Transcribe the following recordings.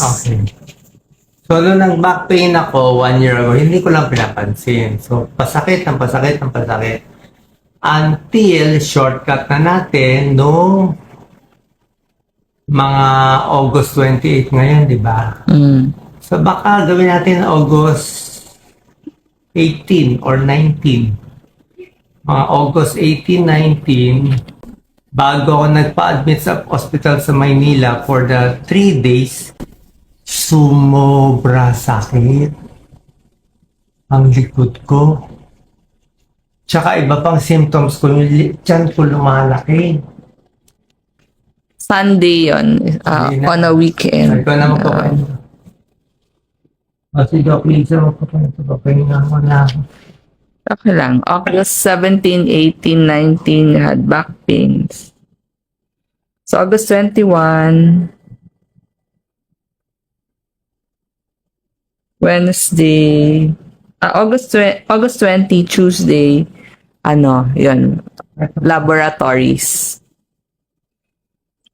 Okay. So, nung nag-back pain ako one year ago, hindi ko lang pinapansin. So, pasakit ng pasakit ng pasakit. Until shortcut na natin no mga August 28 ngayon, di ba? Mm. So, baka gawin natin August 18 or 19. Mga August 18, 19, bago ako nagpa-admit sa hospital sa Maynila for the 3 days, sumobra sakit ang likod ko. Tsaka iba pang symptoms ko, yung tiyan ko lumalaki. Sunday yon uh, Hindi na. on a Sabi weekend. ko naman po, Uh, o si Doc Lisa, magpapahinga papahinga mo na ako. okay lang. August 17, 18, 19, you had back pains. So, August 21, Wednesday, ah, August, August 20, Tuesday, ano, yun, laboratories.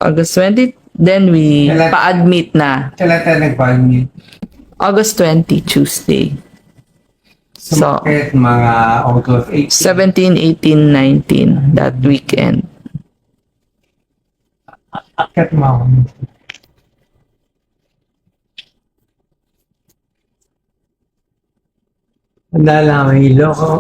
August 20, then we Kailan- pa-admit na. Kailan tayo nag-admit? August 20, Tuesday. So, Sumakit mga August 8. 17, 18, 19, that weekend. Akit mo Handa lang ang hilo ko.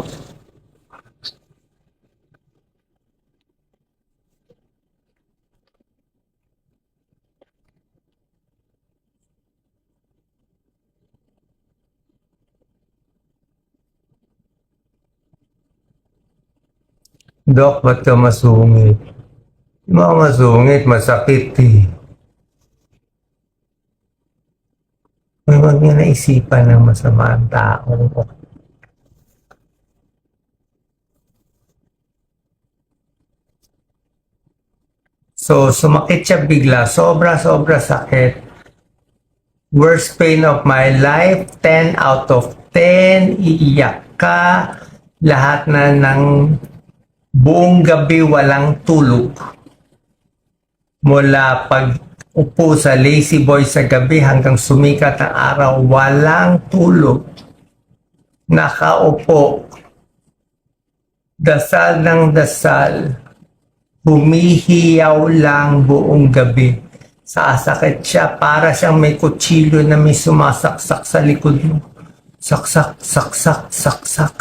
Dok, ba't ka masungit? Mga masungit, masakit eh. May wag niya naisipan ng masama ang tao. So, sumakit siya bigla. Sobra, sobra sakit. Worst pain of my life, 10 out of 10. Iiyak ka. Lahat na ng buong gabi walang tulog. Mula pag upo sa lazy boy sa gabi hanggang sumikat ang araw, walang tulog. Nakaupo. Dasal ng dasal. Humihiyaw lang buong gabi. Sasakit siya para siyang may kutsilyo na may sumasaksak sa likod mo. Saksak, saksak, saksak.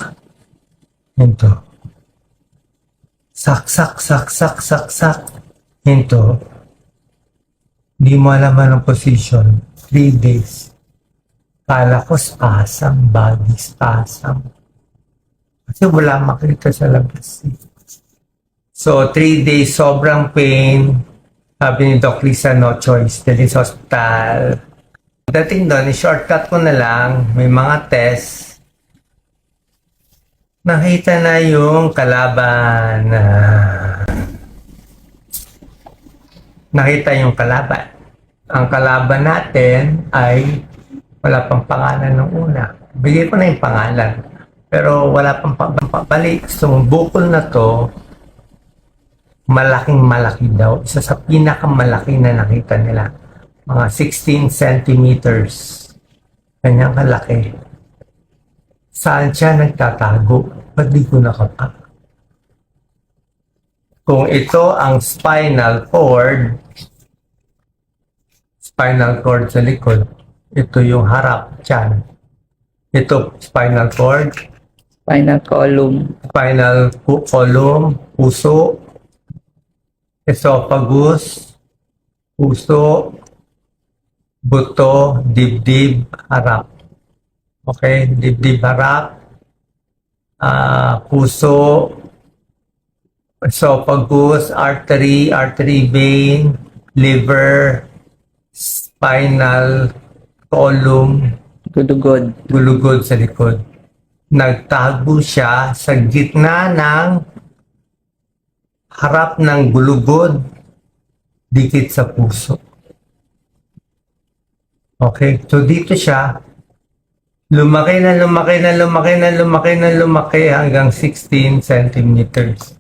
Ito. Saksak, saksak, saksak. Ito. Hindi mo alam anong position. Three days. Kala ko spasm, body spasm. Kasi wala makita sa labas. eh. So, three days, sobrang pain. Sabi ni Doc Lisa, no choice. Dali sa hospital. Dating doon, shortcut ko na lang. May mga test. Nakita na yung kalaban. nakita yung kalaban. Ang kalaban natin ay wala pang pangalan ng una. Bigay ko na yung pangalan. Pero wala pang papabalik. So, bukol na to, malaking malaki daw. Isa sa pinakamalaki na nakita nila. Mga 16 centimeters. Kanyang kalaki. Saan siya nagtatago? Ba't di ko nakapa? Kung ito ang spinal cord, spinal cord sa likod, ito yung harap, tiyan. Ito, spinal cord, Spinal column. spinal column, puso, esophagus, puso, buto, dibdib, harap. Okay, dibdib, harap, ah, puso, esophagus, artery, artery vein, liver, spinal column, Gudugod. gulugod sa likod. Nagtago siya sa gitna ng harap ng gulugod dikit sa puso. Okay, so dito siya lumaki na lumaki na lumaki na lumaki na lumaki hanggang 16 centimeters.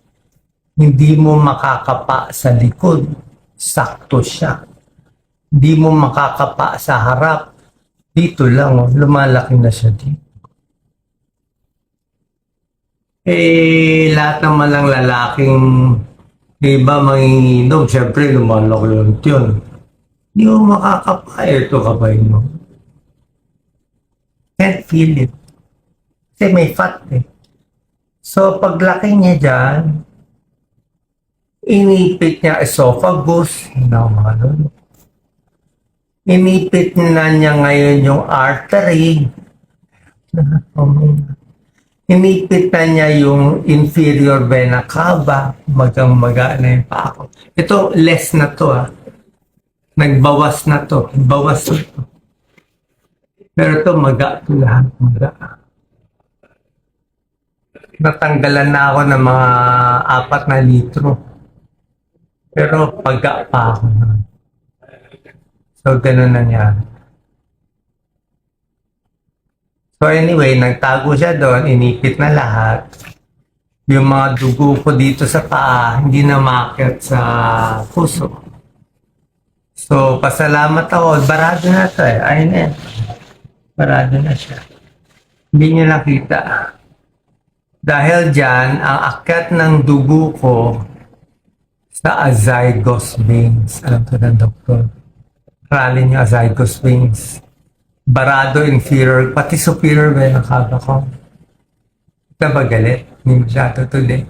Hindi mo makakapa sa likod. Sakto siya. Di mo makakapa sa harap. Dito lang, oh, lumalaki na siya dito. Eh, lahat naman ng lalaking iba manginginom, syempre lumalaki yung yun. Di mo makakapa. Ito kabay mo. Can't feel it. Kasi may fat eh. So, paglaki niya dyan, inipit niya esophagus, naman. Inipit na niya ngayon yung artery. Inipit na niya yung inferior vena cava, magang maga na yung pako. Ito, less na to ah. Nagbawas na to. Bawas na to. Pero ito, maga to lahat. Maga. Natanggalan na ako ng mga apat na litro. Pero pagka pa ako. So, ganun nangyari. So, anyway, nagtago siya doon, inipit na lahat. Yung mga dugo ko dito sa paa, hindi na makit sa puso. So, pasalamat ako. Barado na to eh. Ayun yan. Barado na siya. Hindi niya nakita. Dahil dyan, ang akyat ng dugo ko sa azygos veins. Alam ko ng doktor. Ralin yung azygos veins. Barado inferior, pati superior vena cava ko. Ito ba galit? Hindi masyado today.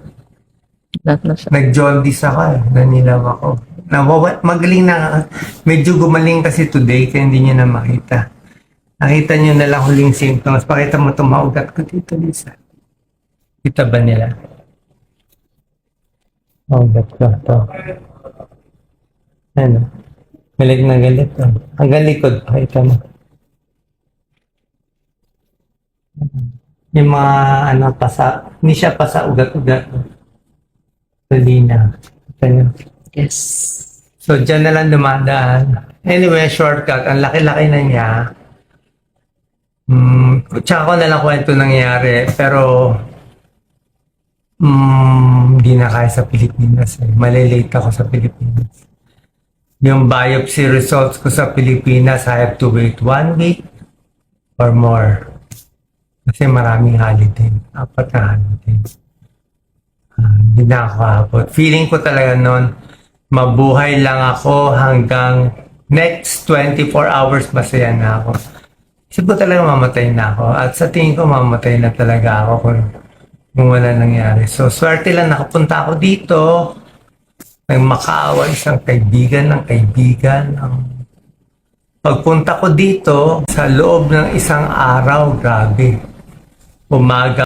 Lahat na siya. Nag-jaundice ako eh. Nanilaw ako. Nawawa, magaling na. Medyo gumaling kasi today kaya hindi niya na makita. Nakita niyo na lang huling symptoms. Pakita mo itong maugat ko dito, Lisa. Kita ba nila? Maugat ko ito. Ano? Galit na galit. Oh. Hanggang likod, pakita mo. Yung mga ano, pasa, hindi siya pasa ugat-ugat. Salina. Niyo. Yes. So, dyan na lang dumadaan. Anyway, shortcut. Ang laki-laki na niya. Hmm, tsaka ko na lang kwento nangyari. Pero, hmm, hindi na kaya sa Pilipinas. Eh. Malilate ako sa Pilipinas. Yung biopsy results ko sa Pilipinas, I have to wait one week or more. Kasi maraming holiday. Apat na holiday. Ah, Hindi na ako abot. Feeling ko talaga noon, mabuhay lang ako hanggang next 24 hours masaya na ako. Isip ko talaga mamatay na ako. At sa tingin ko mamatay na talaga ako kung, kung wala nangyari. So, swerte lang nakapunta ako dito. Nang makaawa isang kaibigan ng kaibigan. Ng... Pagpunta ko dito, sa loob ng isang araw, grabe. Umaga